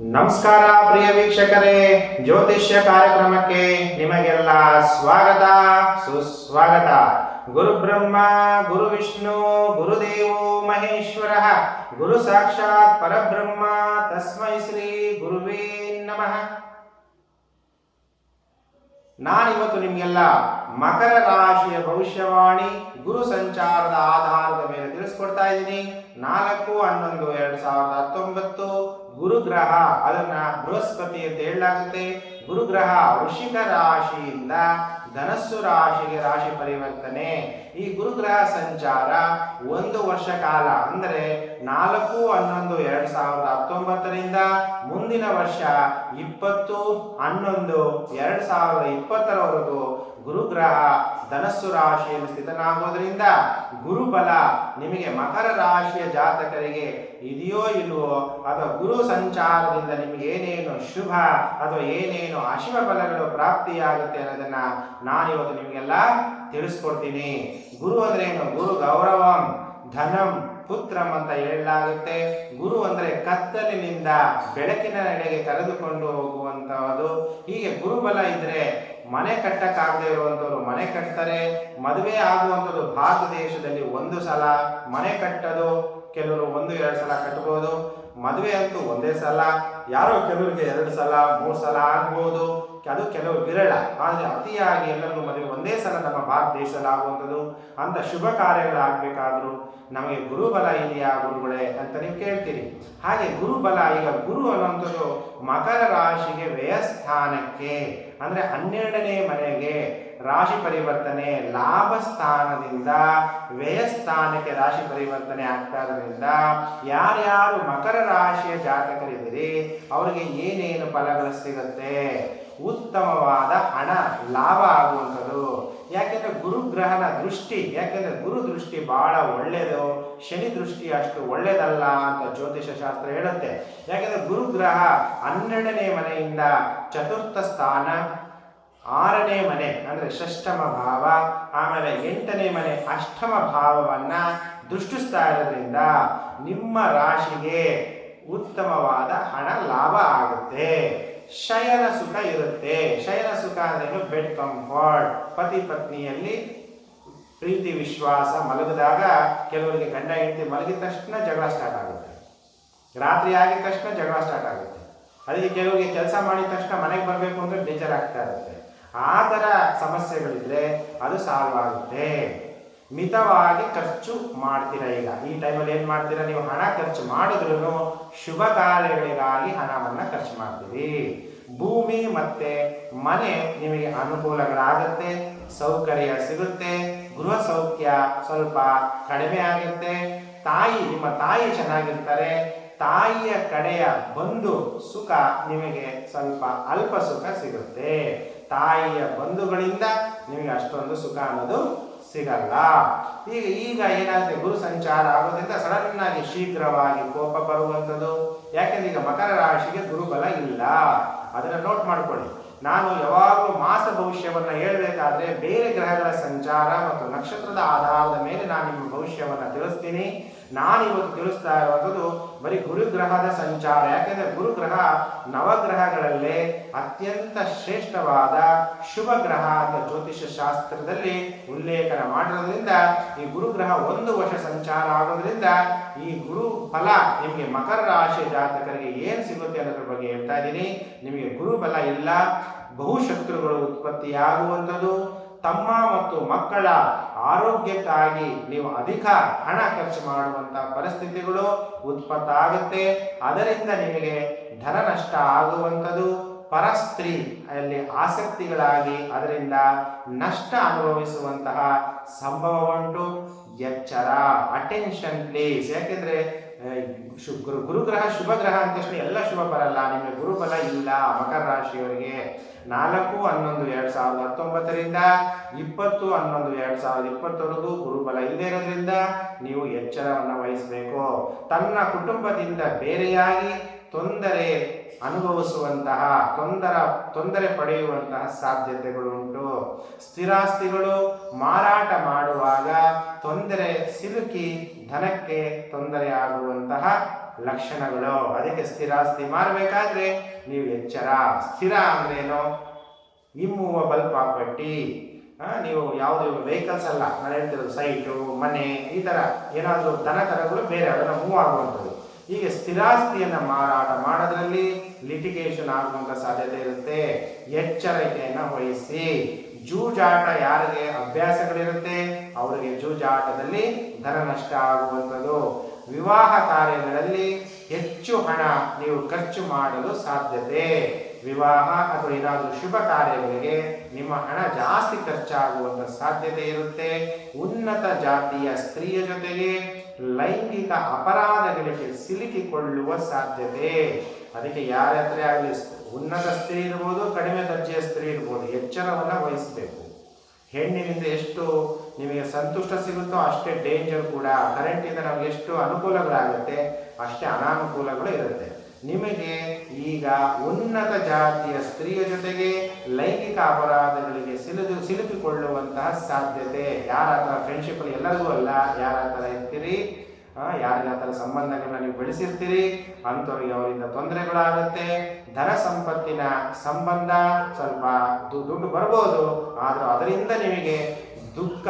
ನಮಸ್ಕಾರ ಪ್ರಿಯ ವೀಕ್ಷಕರೇ, ಜ್ಯೋತಿಷ್ಯ ಕಾರ್ಯಕ್ರಮಕ್ಕೆ ನಿಮಗೆಲ್ಲ ಸ್ವಾಗತ, ಸುಸ್ವಾಗತ. ಗುರು ಬ್ರಹ್ಮ, ಗುರು ವಿಷ್ಣು ಗುರುದೇವೋ ಮಹೇಶ್ವರ. ಗುರು ಸಾಕ್ಷಾತ್ ಪರಬ್ರಹ್ಮ, ತಸ್ಮೈ ಶ್ರೀ ಗುರುವೇ ನಮಃ. ನಾನಿವತ್ತು ನಿಮಗೆಲ್ಲ ಮಕರ ರಾಶಿಯ ಭವಿಷ್ಯವಾಣಿ, ಗುರು ಸಂಚಾರದ ಆಧಾರದ ಮೇಲೆ ತಿಳಿಸ್ಕೊಡ್ತಾ ಇದ್ದೀನಿ. ನಾಲ್ಕು, ಹನ್ನೊಂದು, ಎರಡು ಸಾವಿರದ ಹತ್ತೊಂಬತ್ತು ಗುರುಗ್ರಹ ಅದನ್ನ ಬೃಹಸ್ಪತಿ ಅಂತ ಹೇಳಲಾಗುತ್ತೆ. ಗುರುಗ್ರಹ ವೃಷಿಕ ರಾಶಿಯಿಂದ ಧನಸ್ಸು ರಾಶಿಗೆ ರಾಶಿ ಪರಿವರ್ತನೆ. ಈ ಗುರುಗ್ರಹ ಸಂಚಾರ ಒಂದು ವರ್ಷ ಕಾಲ ಅಂದರೆ ನಾಲ್ಕು, ಹನ್ನೊಂದು, ಎರಡು ಸಾವಿರದ ಹತ್ತೊಂಬತ್ತರಿಂದ ಮುಂದಿನ ವರ್ಷ ಇಪ್ಪತ್ತು, ಹನ್ನೊಂದು, ಎರಡು ಸಾವಿರದ ಇಪ್ಪತ್ತರವರೆಗೂ ಗುರುಗ್ರಹ ಧನಸ್ಸು ರಾಶಿಯಲ್ಲಿ ಸ್ಥಿತನಾಗೋದ್ರಿಂದ ಗುರುಬಲ ನಿಮಗೆ ಮಕರ ರಾಶಿಯ ಜಾತಕರಿಗೆ ಇದೆಯೋ ಇಲ್ವೋ, ಅಥವಾ ಗುರು ಸಂಚಾರದಿಂದ ನಿಮಗೆ ಏನೇನು ಶುಭ ಅಥವಾ ಏನೇನು ಅಶುಭ ಫಲಗಳು ಪ್ರಾಪ್ತಿಯಾಗುತ್ತೆ ಅನ್ನೋದನ್ನ ನಾನಿವತ್ತು ನಿಮಗೆಲ್ಲ ತಿಳಿಸ್ಕೊಡ್ತೀನಿ. ಗುರು ಅಂದ್ರೆ ಏನು? ಗುರು ಗೌರವಂ, ಧನಂ ಪುತ್ರಂ ಅಂತ ಹೇಳಲಾಗುತ್ತೆ ಗುರು ಅಂದ್ರೆ ಕತ್ತಲಿನಿಂದ ಬೆಳಕಿನ ನಡೆಗೆ ಕರೆದುಕೊಂಡು ಹೋಗುವಂಥದ್ದು ಹೀಗೆ ಗುರುಬಲ ಇದ್ರೆ ಮನೆ ಕಟ್ಟಕ್ಕಾಗದೇ ಇರುವಂಥವ್ರು ಮನೆ ಕಟ್ತಾರೆ. ಮದುವೆ ಆಗುವಂಥದ್ದು ಭಾರತ ದೇಶದಲ್ಲಿ ಒಂದು ಸಲ, ಮನೆ ಕಟ್ಟೋದು ಕೆಲವರು ಒಂದು, ಎರಡು ಸಲ ಕಟ್ಟಬಹುದು ಮದುವೆ ಅಂತೂ ಒಂದೇ ಸಲ. ಯಾರೋ ಕೆಲವರಿಗೆ ಎರಡು ಸಲ, ಮೂರು ಸಲ ಆಗ್ಬೋದು. ಅದು ಕೆಲವು ವಿರಳ. ಆದರೆ ಅತಿಯಾಗಿ ಎಲ್ಲರಿಗೂ ಮದುವೆ ಒಂದೇ ಸಲ ನಮ್ಮ ಭಾರತ ದೇಶದಲ್ಲಿ ಆಗುವಂಥದ್ದು. ಅಂತ ಶುಭ ಕಾರ್ಯಗಳಾಗಬೇಕಾದ್ರೂ ನಮಗೆ ಗುರುಬಲ ಇದೆಯಾ ಗುರುಗಳೇ ಅಂತ ನೀವು ಕೇಳ್ತೀರಿ. ಹಾಗೆ ಗುರುಬಲ, ಈಗ ಗುರು ಅನ್ನುವಂಥದ್ದು ಮಕರ ರಾಶಿಗೆ ವ್ಯಯಸ್ಥಾನಕ್ಕೆ, ಅಂದರೆ ಹನ್ನೆರಡನೇ ಮನೆಗೆ ರಾಶಿ ಪರಿವರ್ತನೆ ಲಾಭ ಸ್ಥಾನದಿಂದ ವ್ಯಯಸ್ಥಾನಕ್ಕೆ ರಾಶಿ ಪರಿವರ್ತನೆ ಆಗ್ತಾ ಇರೋದ್ರಿಂದ ಯಾರ್ಯಾರು ಮಕರ ರಾಶಿಯ ಜಾತಕರಿದ್ದೀರಿ ಅವರಿಗೆ ಏನೇನು ಫಲಗಳು ಸಿಗುತ್ತೆ? ಉತ್ತಮವಾದ ಹಣ, ಲಾಭ ಆಗುವಂಥದ್ದು. ಯಾಕೆಂದರೆ ಗುರುಗ್ರಹನ ದೃಷ್ಟಿ, ಯಾಕೆಂದರೆ ಗುರು ದೃಷ್ಟಿ ಬಹಳ ಒಳ್ಳೆಯದು. ಶನಿ ದೃಷ್ಟಿ ಅಷ್ಟು ಒಳ್ಳೆಯದಲ್ಲ ಅಂತ ಜ್ಯೋತಿಷ ಶಾಸ್ತ್ರ ಹೇಳುತ್ತೆ. ಯಾಕೆಂದರೆ ಗುರುಗ್ರಹ ಹನ್ನೆರಡನೇ ಮನೆಯಿಂದ ಚತುರ್ಥ ಸ್ಥಾನ, ಆರನೇ ಮನೆ, ಅಂದ್ರೆ ಷಷ್ಠಮ ಭಾವ, ಆಮೇಲೆ ಎಂಟನೇ ಮನೆ ಅಷ್ಟಮ ಭಾವವನ್ನ ದೃಷ್ಟಿಸ್ತಾ ಇರೋದ್ರಿಂದ ನಿಮ್ಮ ರಾಶಿಗೆ ಉತ್ತಮವಾದ ಹಣ ಲಾಭ ಆಗುತ್ತೆ. ಶಯನ ಸುಖ ಇರುತ್ತೆ. ಶಯನ ಸುಖ ಅಂದ್ರೆ ಬೆಡ್ ಕಂಫರ್ಟ್. ಪತಿ ಪತ್ನಿಯಲ್ಲಿ ಪ್ರೀತಿ, ವಿಶ್ವಾಸ ಮಲಗಿದಾಗ ಕೆಲವರಿಗೆ ಗಂಡ, ಹೆಂಡತಿ ಮಲಗಿದ ತಕ್ಷಣ ಜಗಳ ಸ್ಟಾರ್ಟ್ ಆಗುತ್ತೆ. ರಾತ್ರಿ ಆಗಿದ ತಕ್ಷಣ ಜಗಳ ಸ್ಟಾರ್ಟ್ ಆಗುತ್ತೆ. ಅದಕ್ಕೆ ಕೆಲವರಿಗೆ ಕೆಲಸ ಮಾಡಿದ ತಕ್ಷಣ ಮನೆಗೆ ಬರಬೇಕು ಅಂದ್ರೆ ಬೇಜಾರಾಗ್ತಾ ಇರುತ್ತೆ. ಆ ಥರ ಸಮಸ್ಯೆಗಳಿದ್ರೆ ಅದು ಸಾಲ್ವ್ ಆಗುತ್ತೆ. ಮಿತವಾಗಿ ಖರ್ಚು ಮಾಡ್ತೀರಾ ಈಗ? ಈ ಟೈಮಲ್ಲಿ ಏನು ಮಾಡ್ತೀರಾ? ನೀವು ಹಣ ಖರ್ಚು ಮಾಡಿದ್ರೂ ಶುಭ ಕಾರ್ಯಗಳಿಗಾಗಿ ಹಣವನ್ನು ಖರ್ಚು ಮಾಡ್ತೀರಿ. ಭೂಮಿ ಮತ್ತೆ ಮನೆ ನಿಮಗೆ ಅನುಕೂಲಗಳಾಗುತ್ತೆ, ಸೌಕರ್ಯ ಸಿಗುತ್ತೆ, ಗೃಹ ಸೌಖ್ಯ ಸ್ವಲ್ಪ ಕಡಿಮೆ ಆಗುತ್ತೆ. ತಾಯಿ, ನಿಮ್ಮ ತಾಯಿ ಚೆನ್ನಾಗಿರ್ತಾರೆ. ತಾಯಿಯ ಕಡೆಯ ಬಂಧು ಸುಖ ನಿಮಗೆ ಸ್ವಲ್ಪ ಅಲ್ಪ ಸುಖ ಸಿಗುತ್ತೆ. ತಾಯಿಯ ಬಂಧುಗಳಿಂದ ನಿಮಗೆ ಅಷ್ಟೊಂದು ಸುಖ ಅನ್ನೋದು ಸಿಗಲ್ಲ. ಈಗ ಈಗ ಏನಾಗುತ್ತೆ ಗುರು ಸಂಚಾರ ಆಗೋದ್ರಿಂದ ಸಡನ್ ಆಗಿ ಶೀಘ್ರವಾಗಿ ಕೋಪ ಬರುವಂಥದ್ದು. ಯಾಕೆಂದ್ರೆ ಈಗ ಮಕರ ರಾಶಿಗೆ ಗುರುಬಲ ಇಲ್ಲ. ಅದನ್ನ ನೋಟ್ ಮಾಡ್ಕೊಳ್ಳಿ. ನಾನು ಯಾವಾಗಲೂ ಮಾಸ ಭವಿಷ್ಯವನ್ನ ಹೇಳಬೇಕಾದ್ರೆ ಬೇರೆ ಗ್ರಹಗಳ ಸಂಚಾರ ಮತ್ತು ನಕ್ಷತ್ರದ ಆಧಾರದ ಮೇಲೆ ನಾನು ನಿಮ್ಮ ಭವಿಷ್ಯವನ್ನ ತಿಳಿಸ್ತೀನಿ. ನಾನು ಇವತ್ತು ತಿಳಿಸ್ತಾ ಇರುವಂಥದ್ದು ಬರೀ ಗುರುಗ್ರಹದ ಸಂಚಾರ. ಯಾಕೆಂದ್ರೆ ಗುರುಗ್ರಹ ನವಗ್ರಹಗಳಲ್ಲೇ ಅತ್ಯಂತ ಶ್ರೇಷ್ಠವಾದ ಶುಭ ಗ್ರಹ ಅಂತ ಜ್ಯೋತಿಷ್ಯ ಶಾಸ್ತ್ರದಲ್ಲಿ ಉಲ್ಲೇಖನ ಮಾಡಿರೋದ್ರಿಂದ, ಈ ಗುರುಗ್ರಹ ಒಂದು ವರ್ಷ ಸಂಚಾರ ಆಗೋದ್ರಿಂದ ಈ ಗುರು ಫಲ ನಿಮಗೆ ಮಕರ ರಾಶಿ ಜಾತಕರಿಗೆ ಏನು ಸಿಗುತ್ತೆ ಅನ್ನೋದ್ರ ಬಗ್ಗೆ ಹೇಳ್ತಾ ಇದ್ದೀನಿ. ನಿಮಗೆ ಗುರುಬಲ ಇಲ್ಲ, ಬಹುಶತ್ರುಗಳು ಉತ್ಪತ್ತಿಯಾಗುವಂಥದ್ದು ತಮ್ಮ ಮತ್ತು ಮಕ್ಕಳ ಆರೋಗ್ಯಕ್ಕಾಗಿ ನೀವು ಅಧಿಕ ಹಣ ಖರ್ಚು ಮಾಡುವಂತಹ ಪರಿಸ್ಥಿತಿಗಳು ಉತ್ಪತ್ತಾಗುತ್ತೆ ಅದರಿಂದ ನಿಮಗೆ ಧನ ನಷ್ಟ ಆಗುವಂಥದ್ದು. ಪರಸ್ತ್ರೀ ಅಲ್ಲಿ ಆಸಕ್ತಿಗಳಾಗಿ ಅದರಿಂದ ನಷ್ಟ ಅನುಭವಿಸುವಂತಹ ಸಂಭವ ಉಂಟು. ಎಚ್ಚರ ಅಟೆನ್ಷನ್ ಪ್ಲೀಸ್ ಯಾಕೆಂದ್ರೆ ಶು ಗುರು ಗುರುಗ್ರಹ ಶುಭ ಗ್ರಹ ಅಂತ ಎಲ್ಲ ಶುಭ ಬರಲ್ಲ. ನಿಮಗೆ ಗುರುಬಲ ಇಲ್ಲ. ಮಕರ ರಾಶಿಯವರಿಗೆ ನಾಲ್ಕು ಹನ್ನೊಂದು ಎರಡು ಸಾವಿರದ ಹತ್ತೊಂಬತ್ತರಿಂದ ಇಪ್ಪತ್ತು ಹನ್ನೊಂದು ಎರಡು ಸಾವಿರದ ಇಪ್ಪತ್ತವರೆಗೂ ಗುರುಬಲ ಇಲ್ಲದೆ ಇರೋದ್ರಿಂದ ನೀವು ಎಚ್ಚರವನ್ನು ವಹಿಸಬೇಕು. ತನ್ನ ಕುಟುಂಬದಿಂದ ಬೇರೆಯಾಗಿ ತೊಂದರೆ ಅನುಭವಿಸುವಂತಹ, ತೊಂದರ, ತೊಂದರೆ ಪಡೆಯುವಂತಹ ಸಾಧ್ಯತೆಗಳು ಉಂಟು ಸ್ಥಿರಾಸ್ತಿಗಳು ಮಾರಾಟ ಮಾಡುವಾಗ ತೊಂದರೆ, ಸಿಲುಕಿ ಧನಕ್ಕೆ ತೊಂದರೆಯಾಗುವಂತಹ ಲಕ್ಷಣಗಳು. ಅದಕ್ಕೆ ಸ್ಥಿರಾಸ್ತಿ ಮಾರಬೇಕಾದ್ರೆ ನೀವು ಎಚ್ಚರ. ಸ್ಥಿರ ಅಂದ್ರೇನು ಇಮ್ಮೂವಬಲ್ ಪ್ರಾಪರ್ಟಿ ನೀವು ಯಾವುದು ವೆಹಿಕಲ್ಸ್ ಅಲ್ಲ, ನಾನು ಹೇಳ್ತಿರೋದು ಸೈಟು ಮನೆ, ಈ ಥರ ಏನಾದರೂ ದನಕರಗಳು ಬೇರೆ, ಅದನ್ನು ಮೂವ್ ಆಗುವಂಥದ್ದು. ಹೀಗೆ ಸ್ಥಿರಾಸ್ತಿಯನ್ನು ಮಾರಾಟ ಮಾಡೋದ್ರಲ್ಲಿ ಲಿಟಿಗೇಷನ್ ಆಗುವಂಥ ಸಾಧ್ಯತೆ ಇರುತ್ತೆ. ಎಚ್ಚರಿಕೆಯನ್ನು ವಹಿಸಿ. ಜೂಜಾಟ ಯಾರಿಗೆ ಅಭ್ಯಾಸಗಳಿರುತ್ತೆ? ಅವರಿಗೆ ಜೂಜಾಟದಲ್ಲಿ ಧನ ನಷ್ಟ ಆಗುವಂಥದ್ದು. ವಿವಾಹ ಕಾರ್ಯಗಳಲ್ಲಿ ಹೆಚ್ಚು ಹಣ ನೀವು ಖರ್ಚು ಮಾಡಲು ಸಾಧ್ಯತೆ. ವಿವಾಹ ಅಥವಾ ಏನಾದರೂ ಶುಭ ಕಾರ್ಯಗಳಿಗೆ ನಿಮ್ಮ ಹಣ ಜಾಸ್ತಿ ಖರ್ಚಾಗುವಂಥ ಸಾಧ್ಯತೆ ಇರುತ್ತೆ. ಉನ್ನತ ಜಾತಿಯ ಸ್ತ್ರೀಯ ಜೊತೆಗೆ ಲೈಂಗಿಕ ಅಪರಾಧಗಳಿಗೆ ಸಿಲುಕಿಕೊಳ್ಳುವ ಸಾಧ್ಯತೆ. ಅದಕ್ಕೆ ಯಾರತ್ರ ಆಗಲಿ ಉನ್ನತ ಸ್ತ್ರೀ ಇರ್ಬೋದು, ಕಡಿಮೆ ದರ್ಜೆಯ ಸ್ತ್ರೀ ಇರ್ಬೋದು, ಎಚ್ಚರವನ್ನು ವಹಿಸಬೇಕು. ಹೆಣ್ಣಿನಿಂದ ಎಷ್ಟು ನಿಮಗೆ ಸಂತುಷ್ಟ ಸಿಗುತ್ತೋ ಅಷ್ಟೇ ಡೇಂಜರ್ ಕೂಡ. ಕರೆಂಟಿಂದ ನಮಗೆ ಎಷ್ಟು ಅನುಕೂಲಗಳಾಗುತ್ತೆ, ಅಷ್ಟೇ ಅನಾನುಕೂಲಗಳು ಇರುತ್ತೆ. ನಿಮಗೆ ಈಗ ಉನ್ನತ ಜಾತಿಯ ಸ್ತ್ರೀಯ ಜೊತೆಗೆ ಲೈಂಗಿಕ ಅಪರಾಧಗಳಿಗೆ ಸಿಲುಕು ಸಿಲುಕಿಕೊಳ್ಳುವಂತಹ ಸಾಧ್ಯತೆ. ಯಾರ ಥರ ಫ್ರೆಂಡ್ಶಿಪ್ಪಲ್ಲಿ ಎಲ್ಲರಿಗೂ ಅಲ್ಲ ಯಾರ ಥರ ಇರ್ತೀರಿ ಆ ಥರ ಸಂಬಂಧಗಳನ್ನ ನೀವು ಬೆಳೆಸಿರ್ತೀರಿ. ಅಂಥವ್ರಿಗೆ ಅವರಿಂದ ತೊಂದರೆಗಳಾಗುತ್ತೆ. ಧನ ಸಂಪತ್ತಿನ ಸಂಬಂಧ ಸ್ವಲ್ಪ ದುಡ್ಡು ಬರ್ಬೋದು. ಆದರೂ ಅದರಿಂದ ನಿಮಗೆ ದುಃಖ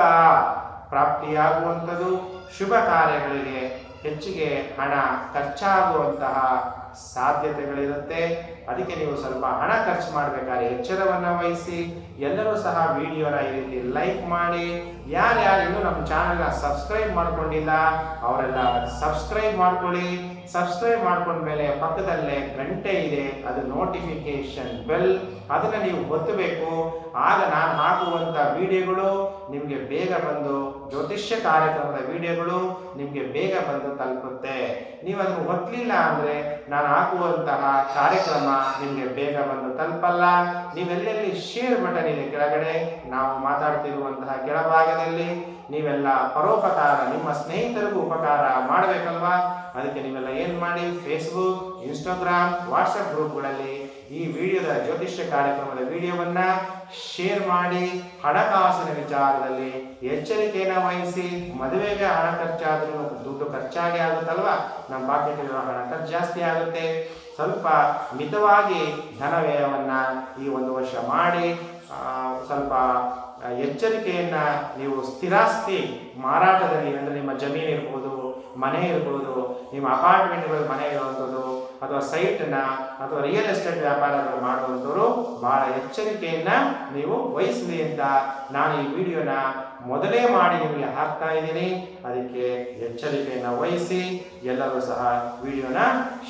ಪ್ರಾಪ್ತಿಯಾಗುವಂಥದ್ದು. ಶುಭ ಕಾರ್ಯಗಳಿಗೆ ಹೆಚ್ಚಿಗೆ ಹಣ ಖರ್ಚಾಗುವಂತಹ ಸಾಧ್ಯತೆಗಳಿರುತ್ತೆ. ಅದಕ್ಕೆ ನೀವು ಸ್ವಲ್ಪ ಹಣ ಖರ್ಚು ಮಾಡಬೇಕಾದ್ರೆ ಎಚ್ಚರವನ್ನು ವಹಿಸಿ, ಎಲ್ಲರೂ ಸಹ ವಿಡಿಯೋನ ಈ ರೀತಿ ಲೈಕ್ ಮಾಡಿ. ಯಾರ್ಯಾರು ಇನ್ನೂ ನಮ್ಮ ಚಾನಲ್ನ ಸಬ್ಸ್ಕ್ರೈಬ್ ಮಾಡ್ಕೊಂಡಿಲ್ಲ, ಅವರೆಲ್ಲ ಸಬ್ಸ್ಕ್ರೈಬ್ ಮಾಡ್ಕೊಳ್ಳಿ. ಸಬ್ಸ್ಕ್ರೈಬ್ ಮಾಡ್ಕೊಂಡ್ಮೇಲೆ ಪಕ್ಕದಲ್ಲೇ ಗಂಟೆ ಇದೆ, ಅದು ನೋಟಿಫಿಕೇಶನ್ ಬೆಲ್ ಅದನ್ನು ನೀವು ಒತ್ತಬೇಕು. ಆಗ ನಾನು ಹಾಕುವಂಥ ವಿಡಿಯೋಗಳು ನಿಮಗೆ ಬೇಗ ಬಂದು, ಜ್ಯೋತಿಷ್ಯ ಕಾರ್ಯಕ್ರಮದ ವಿಡಿಯೋಗಳು ನಿಮಗೆ ಬೇಗ ಬಂದು ತಲುಪುತ್ತೆ. ನೀವು ಅದನ್ನು ಒತ್ತಲಿಲ್ಲ ಅಂದರೆ ನಾನು ಹಾಕುವಂತಹ ಕಾರ್ಯಕ್ರಮ ನಿಮಗೆ ಬೇಗ ಬಂದು ತಲುಪಲ್ಲ. ನೀವೆಲ್ಲೆಲ್ಲಿ ಶೇರ್ ಬಟನ್ ಇದೆ ಕೆಳಗಡೆ, ನಾವು ಮಾತಾಡ್ತಿರುವಂತಹ ಕೆಳಭಾಗದಲ್ಲಿ ನೀವೆಲ್ಲ ಪರೋಪಕಾರ, ನಿಮ್ಮ ಸ್ನೇಹಿತರಿಗೂ ಉಪಕಾರ ಮಾಡಬೇಕಲ್ವಾ? ಅದಕ್ಕೆ ನೀವೆಲ್ಲ ಏನು ಮಾಡಿ? ಫೇಸ್ಬುಕ್ ಇನ್ಸ್ಟಾಗ್ರಾಮ್ ವಾಟ್ಸಪ್ ಗ್ರೂಪ್ಗಳಲ್ಲಿ ಈ ವಿಡಿಯೋದ ಜ್ಯೋತಿಷ್ಯ ಕಾರ್ಯಕ್ರಮದ ವಿಡಿಯೋವನ್ನ ಶೇರ್ ಮಾಡಿ ಹಣಕಾಸಿನ ವಿಚಾರದಲ್ಲಿ ಎಚ್ಚರಿಕೆಯನ್ನು ವಹಿಸಿ ಮದುವೆಗೆ ಹಣ ಖರ್ಚಾದ್ರೂ ದುಡ್ಡು ಖರ್ಚಾಗಿ ಆಗುತ್ತಲ್ವಾ? ನಮ್ಮ ಪಾಕೆಟಲ್ಲಿರೋ ಹಣ ಖರ್ಚು ಜಾಸ್ತಿ ಆಗುತ್ತೆ. ಸ್ವಲ್ಪ ಮಿತವಾಗಿ ಧನ ವ್ಯಯವನ್ನ ಈ ಒಂದು ವರ್ಷ ಮಾಡಿ ಸ್ವಲ್ಪ ಎಚ್ಚರಿಕೆಯನ್ನು ನೀವು ಸ್ಥಿರಾಸ್ತಿ ಮಾರಾಟದಲ್ಲಿ ಅಂದರೆ ನಿಮ್ಮ ಜಮೀನು ಇರ್ಬೋದು ಮನೆ ಇರ್ಬೋದು, ನಿಮ್ಮ ಅಪಾರ್ಟ್ಮೆಂಟ್ಗಳು ಮನೆ ಇರುವಂಥದ್ದು, ಅಥವಾ ಸೈಟ್ನ ಅಥವಾ ರಿಯಲ್ ಎಸ್ಟೇಟ್ ವ್ಯಾಪಾರಗಳು ಮಾಡುವಂಥವರು ಬಹಳ ಎಚ್ಚರಿಕೆಯನ್ನು ನೀವು ವಹಿಸಲಿ ಅಂತ ನಾನು ಈ ವಿಡಿಯೋನ ಮೊದಲೇ ಮಾಡಿ ನಿಮಗೆ ಹಾಕ್ತಾ ಇದ್ದೀನಿ. ಅದಕ್ಕೆ ಎಚ್ಚರಿಕೆಯನ್ನು ವಹಿಸಿ, ಎಲ್ಲರೂ ಸಹ ವಿಡಿಯೋನ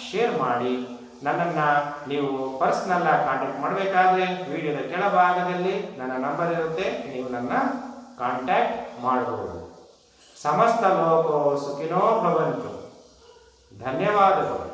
ಶೇರ್ ಮಾಡಿ. ನನ್ನನ್ನು ನೀವು ಪರ್ಸ್ನಲ್ ಆಗಿ ಕಾಂಟ್ಯಾಕ್ಟ್ ಮಾಡಬೇಕಾದ್ರೆ ವಿಡಿಯೋದ ಕೆಳಭಾಗದಲ್ಲಿ ನನ್ನ ನಂಬರ್ ಇರುತ್ತೆ, ನೀವು ನನ್ನ ಕಾಂಟ್ಯಾಕ್ಟ್ ಮಾಡಬಹುದು समस्त लोको सुखिनो भवन्तु। धन्यवाद।